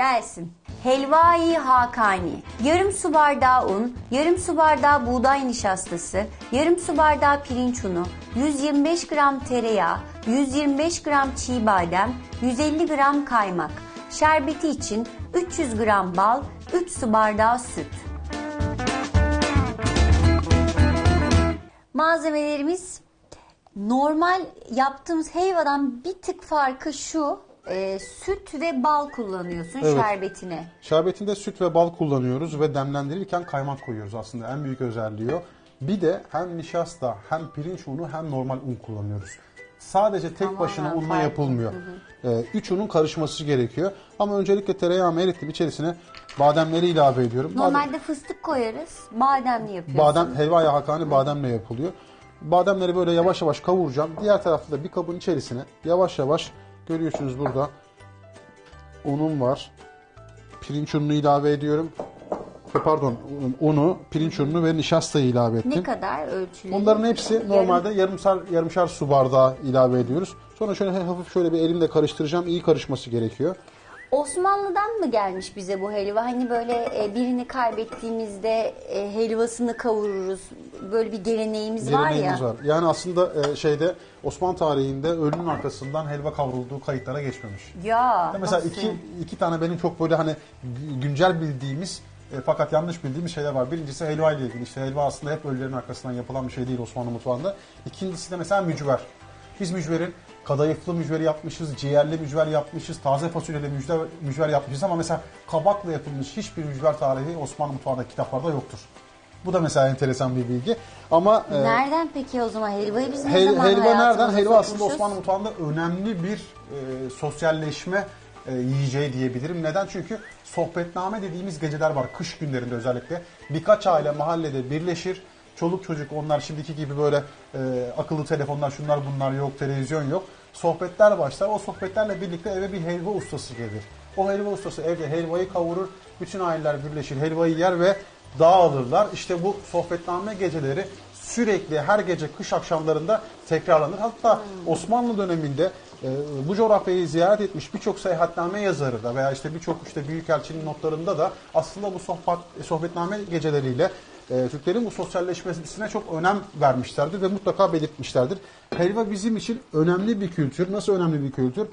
Gelsin. Helvai Hakani. Yarım su bardağı un, yarım su bardağı buğday nişastası, yarım su bardağı pirinç unu, 125 gram tereyağı, 125 gram çiğ badem, 150 gram kaymak. Şerbeti için 300 gram bal, 3 su bardağı süt. Malzemelerimiz normal yaptığımız helvadan bir tık farkı şu. E, süt ve bal kullanıyorsun Evet. şerbetine. Şerbetinde süt ve bal kullanıyoruz ve demlendirirken kaymak koyuyoruz aslında en büyük özelliği o. Bir de hem nişasta hem pirinç unu hem normal un kullanıyoruz. Sadece tek Tamamen başına unla farklı. yapılmıyor. Ee, üç unun karışması gerekiyor. Ama öncelikle tereyağımı erittim içerisine bademleri ilave ediyorum. Badem- Normalde fıstık koyarız. Bademli yapıyorsun. Badem, helva ya hakani bademle yapılıyor. Bademleri böyle yavaş yavaş kavuracağım. Diğer tarafta da bir kabın içerisine yavaş yavaş görüyorsunuz burada unum var. Pirinç ununu ilave ediyorum. E, Pardon unu, pirinç ununu ve nişastayı ilave ettim. Ne kadar ölçülü? Bunların hepsi normalde yarımsar yarımşar su bardağı ilave ediyoruz. Sonra şöyle hafif şöyle bir elimle karıştıracağım. İyi karışması gerekiyor. Osmanlı'dan mı gelmiş bize bu helva? Hani böyle e, birini kaybettiğimizde e, helvasını kavururuz. Böyle bir geleneğimiz, var ya. Geleneğimiz var. Yani aslında e, şeyde Osmanlı tarihinde ölünün arkasından helva kavrulduğu kayıtlara geçmemiş. Ya. Mesela nasıl? iki, iki tane benim çok böyle hani gü- güncel bildiğimiz e, fakat yanlış bildiğimiz şeyler var. Birincisi helva ile ilgili. İşte helva aslında hep ölülerin arkasından yapılan bir şey değil Osmanlı mutfağında. İkincisi de mesela mücver. Biz mücverin kadayıflı mücveri yapmışız, ciğerli mücver yapmışız, taze fasulyeli mücver, mücver yapmışız ama mesela kabakla yapılmış hiçbir mücver tarihi Osmanlı mutfağındaki kitaplarda yoktur. Bu da mesela enteresan bir bilgi. Ama e, Nereden peki o zaman helvayı biz ne Hel- zaman helva nereden? Helva aslında? Osmanlı mutfağında önemli bir e, sosyalleşme e, yiyeceği diyebilirim. Neden? Çünkü sohbetname dediğimiz geceler var. Kış günlerinde özellikle. Birkaç aile mahallede birleşir. Çoluk çocuk onlar şimdiki gibi böyle e, akıllı telefonlar şunlar bunlar yok, televizyon yok. Sohbetler başlar. O sohbetlerle birlikte eve bir helva ustası gelir. O helva ustası evde helvayı kavurur. Bütün aileler birleşir, helvayı yer ve dağılırlar. İşte bu sohbetname geceleri sürekli her gece kış akşamlarında tekrarlanır. Hatta Osmanlı döneminde e, bu coğrafyayı ziyaret etmiş birçok seyahatname yazarı da veya işte birçok işte büyükelçinin notlarında da aslında bu sohbet sohbetname geceleriyle e, Türklerin bu sosyalleşmesine çok önem vermişlerdir ve mutlaka belirtmişlerdir. Helva bizim için önemli bir kültür. Nasıl önemli bir kültür?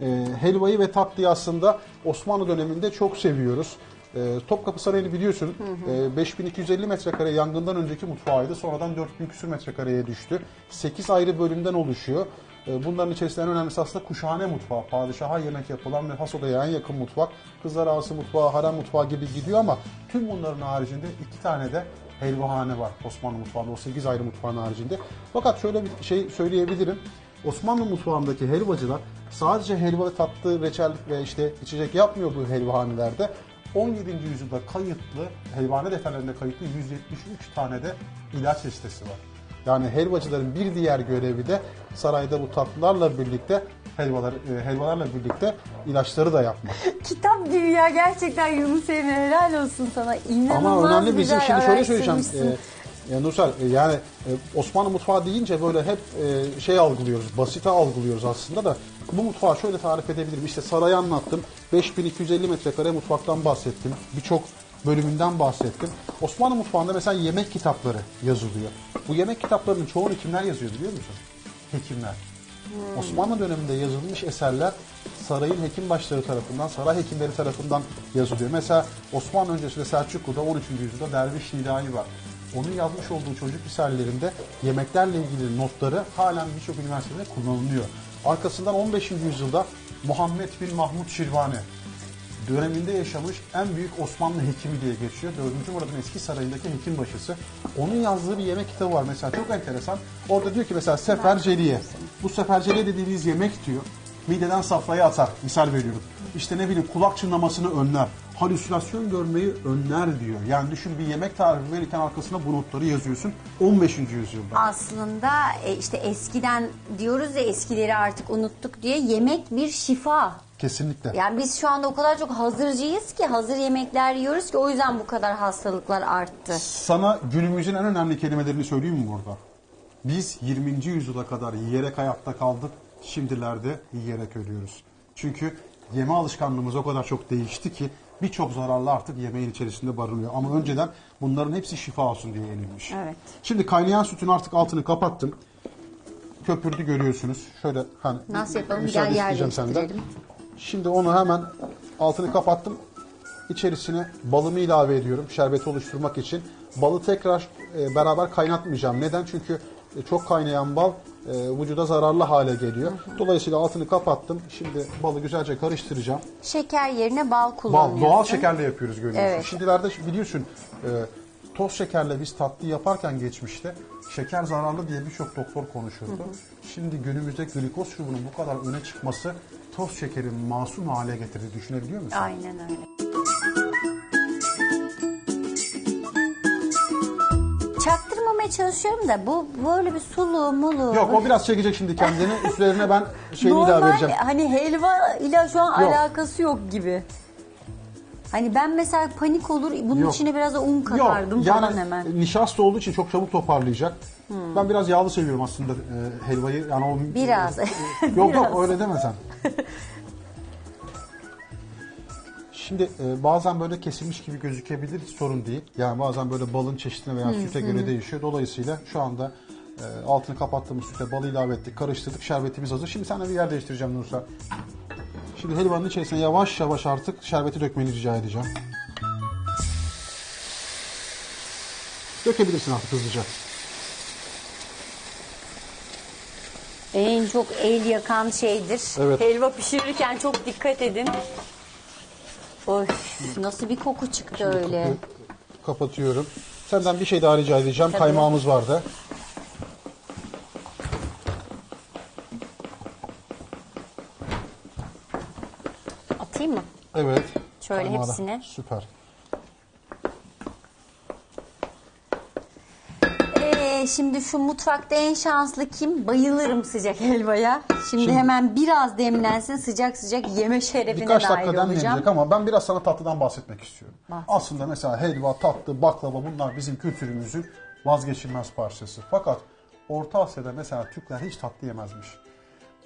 E, helvayı ve tatlıyı aslında Osmanlı döneminde çok seviyoruz. E, Topkapı Sarayı'nı biliyorsun. E, 5250 metrekare yangından önceki mutfağıydı. Sonradan 4000 küsür metrekareye düştü. 8 ayrı bölümden oluşuyor. E, bunların içerisinde en önemlisi aslında kuşhane mutfağı. Padişaha yemek yapılan ve has odaya en yakın mutfak. Kızlar ağası mutfağı, harem mutfağı gibi gidiyor ama tüm bunların haricinde iki tane de helvahane var Osmanlı mutfağında. O 8 ayrı mutfağın haricinde. Fakat şöyle bir şey söyleyebilirim. Osmanlı mutfağındaki helvacılar sadece helva, tatlı, reçel ve işte içecek yapmıyor bu helvahanelerde. 17. yüzyılda kayıtlı, helvane defterlerinde kayıtlı 173 tane de ilaç listesi var. Yani helvacıların bir diğer görevi de sarayda bu tatlılarla birlikte helvalar, e, helvalarla birlikte ilaçları da yapmak. Kitap gibi ya gerçekten Yunus Emre helal olsun sana. İnanılmaz Ama önemli bizim güzel şimdi şöyle söyleyeceğim. E, e, Nursel e, yani e, Osmanlı mutfağı deyince böyle hep e, şey algılıyoruz, basite algılıyoruz aslında da bu mutfağı şöyle tarif edebilirim. İşte sarayı anlattım. 5250 metrekare mutfaktan bahsettim. Birçok bölümünden bahsettim. Osmanlı mutfağında mesela yemek kitapları yazılıyor. Bu yemek kitaplarının çoğunu kimler yazıyor biliyor musun? Hekimler. Osmanlı döneminde yazılmış eserler sarayın hekim başları tarafından, saray hekimleri tarafından yazılıyor. Mesela Osmanlı öncesinde Selçuklu'da 13. yüzyılda Derviş Nidai var. Onun yazmış olduğu çocuk eserlerinde yemeklerle ilgili notları halen birçok üniversitede kullanılıyor. Arkasından 15. yüzyılda Muhammed bin Mahmud Şirvani döneminde yaşamış en büyük Osmanlı hekimi diye geçiyor. 4. Murad'ın eski sarayındaki hekim başısı. Onun yazdığı bir yemek kitabı var mesela çok enteresan. Orada diyor ki mesela seferceliye. Bu seferceliye dediğimiz yemek diyor. Mideden safraya atar. Misal veriyorum. İşte ne bileyim kulak çınlamasını önler. Halüsinasyon görmeyi önler diyor. Yani düşün bir yemek tarifi verirken arkasına bu notları yazıyorsun. 15. yüzyılda. Aslında e, işte eskiden diyoruz ya eskileri artık unuttuk diye yemek bir şifa. Kesinlikle. Yani biz şu anda o kadar çok hazırcıyız ki hazır yemekler yiyoruz ki o yüzden bu kadar hastalıklar arttı. Sana günümüzün en önemli kelimelerini söyleyeyim mi burada? Biz 20. yüzyıla kadar yiyerek hayatta kaldık. Şimdilerde yiyerek ölüyoruz. Çünkü yeme alışkanlığımız o kadar çok değişti ki birçok zararlı artık yemeğin içerisinde barınıyor. Ama önceden bunların hepsi şifa olsun diye yenilmiş. Evet. Şimdi kaynayan sütün artık altını kapattım. Köpürdü görüyorsunuz. Şöyle hani Nasıl yapalım? müsaade Gel yer isteyeceğim senden. değiştirelim. Şimdi onu hemen altını kapattım. İçerisine balımı ilave ediyorum şerbeti oluşturmak için. Balı tekrar e, beraber kaynatmayacağım. Neden? Çünkü e, çok kaynayan bal e, vücuda zararlı hale geliyor. Dolayısıyla altını kapattım. Şimdi balı güzelce karıştıracağım. Şeker yerine bal Bal, kullanıyorsun. doğal şekerle yapıyoruz görüyorsun. Evet. Şimdilerde biliyorsun e, toz şekerle biz tatlı yaparken geçmişte şeker zararlı diye birçok doktor konuşurdu. Şimdi günümüzde glikoz şubunun bu kadar öne çıkması toz şekerin masum hale getirdi. Düşünebiliyor musun? Aynen öyle. Çaktırmamaya çalışıyorum da bu böyle bir sulu mulu. Yok o biraz çekecek şimdi kendini. Üstlerine ben şeyini Normal edeceğim. hani helva ile şu an Yok. alakası yok gibi. Hani ben mesela panik olur bunun Yok. içine biraz da un Yok katardım yani falan hemen. Hmm. nişasta olduğu için çok çabuk toparlayacak. Ben biraz yağlı seviyorum aslında e, helvayı. Yani o Biraz. yok yok Biraz. öyle deme sen. Şimdi e, bazen böyle kesilmiş gibi gözükebilir sorun değil. Yani bazen böyle balın çeşidine veya süte göre değişiyor. Dolayısıyla şu anda e, altını kapattığımız süte balı ilave ettik, karıştırdık, şerbetimiz hazır. Şimdi sana bir yer değiştireceğim Nursa. Şimdi helvanın içerisine yavaş yavaş artık şerbeti dökmeni rica edeceğim. Dökebilirsin artık hızlıca. En çok el yakan şeydir. Evet. Helva pişirirken çok dikkat edin. Of nasıl bir koku çıktı öyle. Kapatıyorum. Senden bir şey daha rica edeceğim. Tabii. Kaymağımız vardı. Atayım mı? Evet. Şöyle Kaymağı da. hepsini. Süper. Ee, şimdi şu mutfakta en şanslı kim? Bayılırım sıcak helvaya. Şimdi, Şimdi- hemen biraz demlensin sıcak sıcak yeme şerefine Birkaç nail dakika olacağım. demlenecek ama ben biraz sana tatlıdan bahsetmek istiyorum. Bahset. Aslında mesela helva, tatlı, baklava bunlar bizim kültürümüzün vazgeçilmez parçası. Fakat Orta Asya'da mesela Türkler hiç tatlı yemezmiş.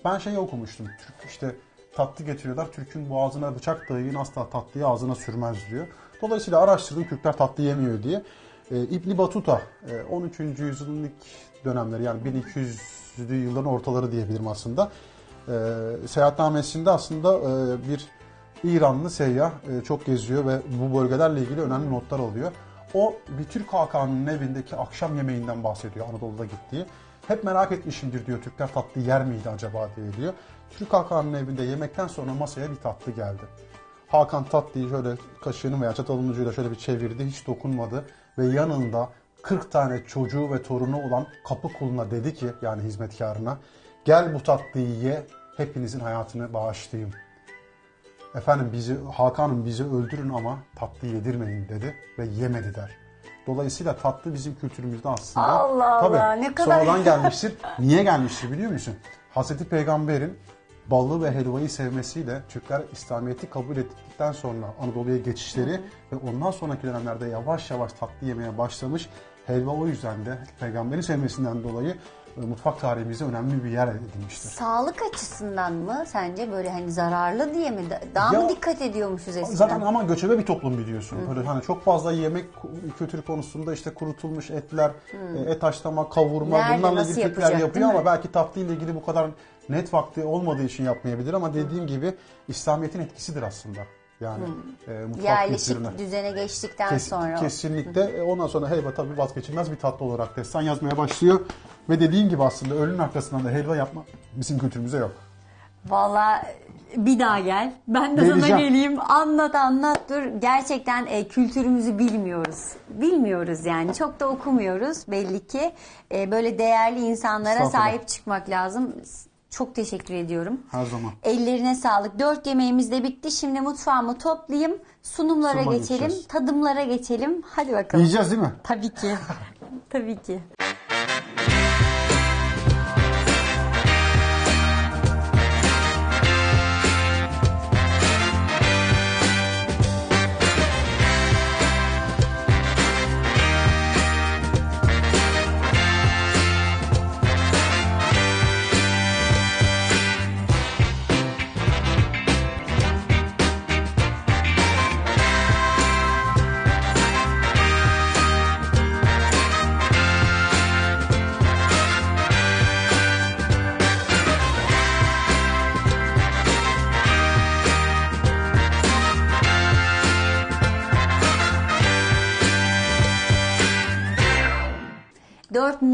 Ben şeyi okumuştum. Türk işte tatlı getiriyorlar. Türk'ün boğazına bıçak dayayın asla tatlıyı ağzına sürmez diyor. Dolayısıyla araştırdım Türkler tatlı yemiyor diye. E, İbni Batuta e, 13. yüzyılın ilk dönemleri yani 1200'lü yılların ortaları diyebilirim aslında. E, seyahatnamesinde aslında e, bir İranlı seyyah e, çok geziyor ve bu bölgelerle ilgili önemli notlar alıyor. O bir Türk Hakan'ın evindeki akşam yemeğinden bahsediyor Anadolu'da gittiği. Hep merak etmişimdir diyor Türkler tatlı yer miydi acaba diye diyor. Türk Hakan'ın evinde yemekten sonra masaya bir tatlı geldi. Hakan tatlıyı şöyle kaşığını veya çatalın ucuyla şöyle bir çevirdi hiç dokunmadı ve yanında 40 tane çocuğu ve torunu olan kapı kuluna dedi ki yani hizmetkarına gel bu tatlıyı ye hepinizin hayatını bağışlayayım. Efendim bizi Hakan'ım bizi öldürün ama tatlı yedirmeyin dedi ve yemedi der. Dolayısıyla tatlı bizim kültürümüzde aslında. Allah Allah, Tabii, ne kadar- Sonradan gelmiştir. Niye gelmiştir biliyor musun? Hazreti Peygamber'in ballı ve helvayı sevmesiyle Türkler İslamiyet'i kabul ettikten sonra Anadolu'ya geçişleri ve ondan sonraki dönemlerde yavaş yavaş tatlı yemeye başlamış. Helva o yüzden de Peygamber'in sevmesinden dolayı mutfak tarihimizde önemli bir yer edinmiştir. Sağlık açısından mı sence böyle hani zararlı diye mi? Da- Daha Ya- mı dikkat ediyormuşuz eskiden? Zaten ama göçebe bir toplum biliyorsun. Böyle hani çok fazla yemek kültürü konusunda işte kurutulmuş etler, e, et haşlama, kavurma Nerede, bunlarla ilgili yapacak, yapıyor ama mi? belki tatlı ile ilgili bu kadar net vakti olmadığı için yapmayabilir ama dediğim gibi İslamiyet'in etkisidir aslında. Yani e, mutfak Yerleşik kültürüne. düzene geçtikten Kes- sonra. Kesinlikle. E, Ondan sonra helva tabii vazgeçilmez bir tatlı olarak destan yazmaya başlıyor. Ve dediğin gibi aslında öğlenin arkasından da helva yapma bizim kültürümüze yok. Valla bir daha gel. Ben de sana Geleceğim. geleyim. Anlat anlat dur. Gerçekten e, kültürümüzü bilmiyoruz. Bilmiyoruz yani. Çok da okumuyoruz belli ki. E, böyle değerli insanlara sahip çıkmak lazım. Çok teşekkür ediyorum. Her zaman. Ellerine sağlık. Dört yemeğimiz de bitti. Şimdi mutfağımı toplayayım. Sunumlara Sunuma geçelim. geçeceğiz. Tadımlara geçelim. Hadi bakalım. Yiyeceğiz değil mi? Tabii ki. Tabii ki.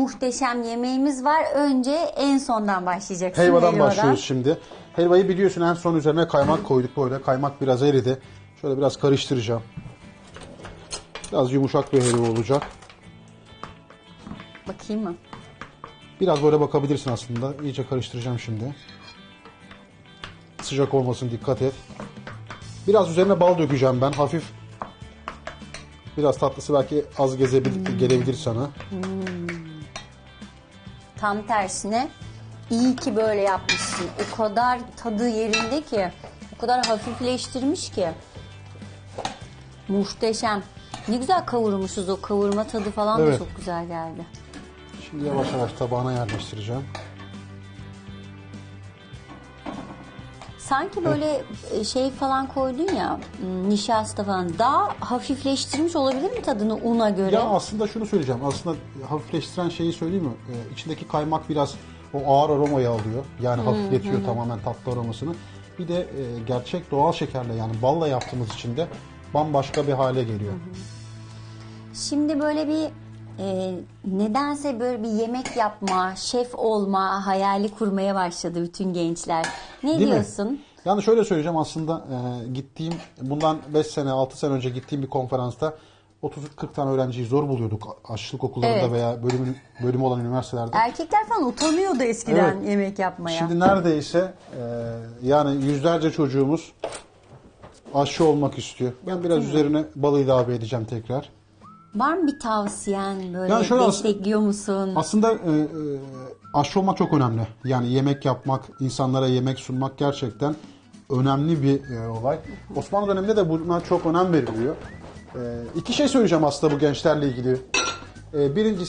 Muhteşem yemeğimiz var. Önce en sondan başlayacaksın. Helvadan başlıyoruz şimdi. Helvayı biliyorsun en son üzerine kaymak koyduk böyle. Kaymak biraz eridi. Şöyle biraz karıştıracağım. Biraz yumuşak bir helva olacak. Bakayım mı? Biraz böyle bakabilirsin aslında. İyice karıştıracağım şimdi. Sıcak olmasın dikkat et. Biraz üzerine bal dökeceğim ben. Hafif biraz tatlısı belki az gezebilir, gelebilir sana. Tam tersine iyi ki böyle yapmışsın. O kadar tadı yerinde ki. O kadar hafifleştirmiş ki. Muhteşem. Ne güzel kavurmuşuz o kavurma tadı falan Evet. da çok güzel geldi. Şimdi yavaş yavaş tabağına yerleştireceğim. Sanki böyle e, şey falan koydun ya m, nişasta falan daha hafifleştirmiş olabilir mi tadını una göre? Ya aslında şunu söyleyeceğim. Aslında hafifleştiren şeyi söyleyeyim mi? Ee, içindeki kaymak biraz o ağır aromayı alıyor. Yani hafifletiyor tamamen tatlı aromasını. Bir de e, gerçek doğal şekerle yani balla yaptığımız için de bambaşka bir hale geliyor. Şimdi böyle bir e, nedense böyle bir yemek yapma, şef olma hayali kurmaya başladı bütün gençler. Ne Değil mi? diyorsun? Yani şöyle söyleyeceğim aslında e, gittiğim bundan 5 sene 6 sene önce gittiğim bir konferansta 30-40 tane öğrenciyi zor buluyorduk aşçılık okullarında Evet. veya bölüm, bölümü olan üniversitelerde. Erkekler falan utanıyordu eskiden Evet. yemek yapmaya. Şimdi neredeyse e, yani yüzlerce çocuğumuz aşçı olmak istiyor. Ben biraz üzerine bal ilave edeceğim tekrar. Var mı bir tavsiyen böyle Yani şöyle destekliyor musun? Aslında e, e, aşçı olmak çok önemli. Yani yemek yapmak, insanlara yemek sunmak gerçekten önemli bir e, olay. Osmanlı döneminde de buna çok önem veriliyor. E, iki şey söyleyeceğim aslında bu gençlerle ilgili. E, birincisi